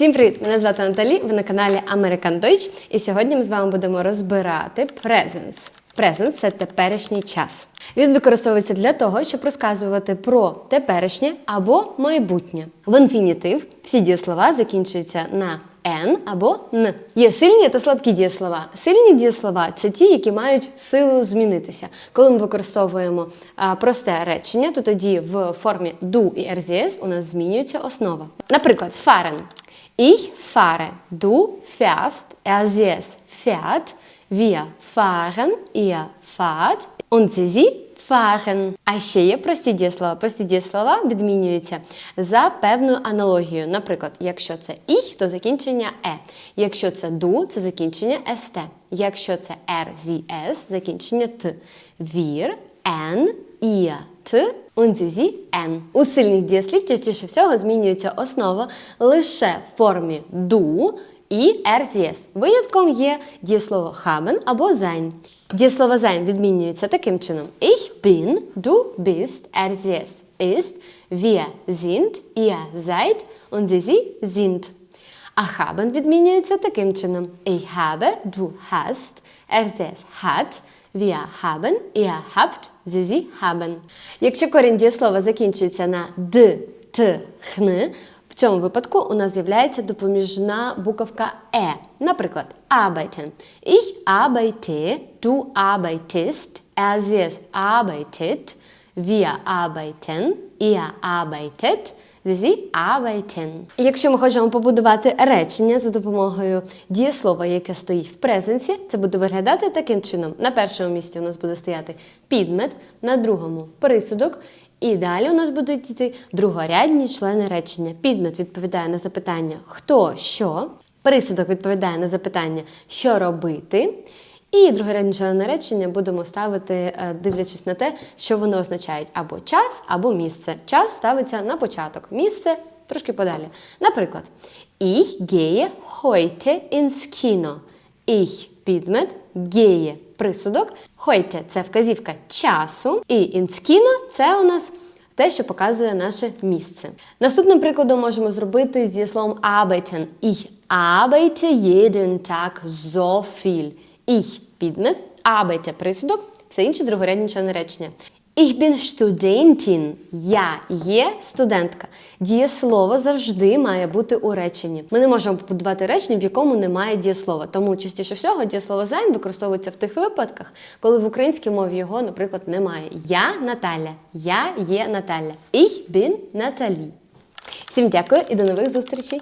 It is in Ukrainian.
Всім привіт! Мене звати Наталі. Ви на каналі American Deutsch. І сьогодні ми з вами будемо розбирати presents. Present – це теперішній час. Він використовується для того, щоб розказувати про теперішнє або майбутнє. В інфінітив всі дієслова закінчуються на N або Н. Є сильні та слабкі дієслова. Сильні дієслова це ті, які мають силу змінитися. Коли ми використовуємо а, просте речення, то тоді в формі do і RZS у нас змінюється основа. Наприклад, fahren. Ich fahre, du fährst, RZS fährt, wir fahren, ihr fahrt und sie, sie fahren. А ще є прості дієслова. Прості дієслова відмінюються за певною аналогією. Наприклад, якщо це ich, то закінчення е. Якщо це du, це закінчення st. Якщо це RZS, закінчення т. Wir, n, ihr, т, sie, n. У сильних дієслів частіше всього змінюється основа лише в формі du і RZS. Винятком є дієслово haben або sein. Дієслово sein відмінюється таким чином: Ich bin, du bist, RZS ist, wir sind, ihr seid und sie, sie sind. А haben відмінюється таким чином: Ich habe, du hast, RZS hat, wir haben, ihr habt, sie, sie haben. Якщо корінь дієслова закінчується на д, т, хн, в цьому випадку у нас з'являється допоміжна буковка е. Наприклад, arbeiten. Ich arbeite, du arbeitest, er sie arbeitet, wir arbeiten, ihr arbeitet, sie arbeiten. Якщо ми хочемо побудувати речення за допомогою дієслова, яке стоїть в презенсі, це буде виглядати таким чином. На першому місці у нас буде стояти підмет, на другому присудок. І далі у нас будуть йти другорядні члени речення. Підмет відповідає на запитання хто що, присудок відповідає на запитання що робити. І другорядні члени речення будемо ставити, е, дивлячись на те, що вони означають або час, або місце. Час ставиться на початок, місце трошки подалі. Наприклад, Ich gehe heute ins Kino. Ich підмет, gehe присудок. Heute – це вказівка часу, і ins Kino – це у нас те, що показує наше місце. Наступним прикладом можемо зробити з дієсловом arbeiten. Ich arbeite jeden Tag so viel. Ich – підмет, arbeite – присудок, все інше другорядні члени речення. Ich bin Studentin. Я є студентка. Дієслово завжди має бути у реченні. Ми не можемо побудувати речення, в якому немає дієслова. Тому частіше всього дієслово sein використовується в тих випадках, коли в українській мові його, наприклад, немає. Я Наталя. Я є Наталя. Ich bin Наталі. Всім дякую і до нових зустрічей!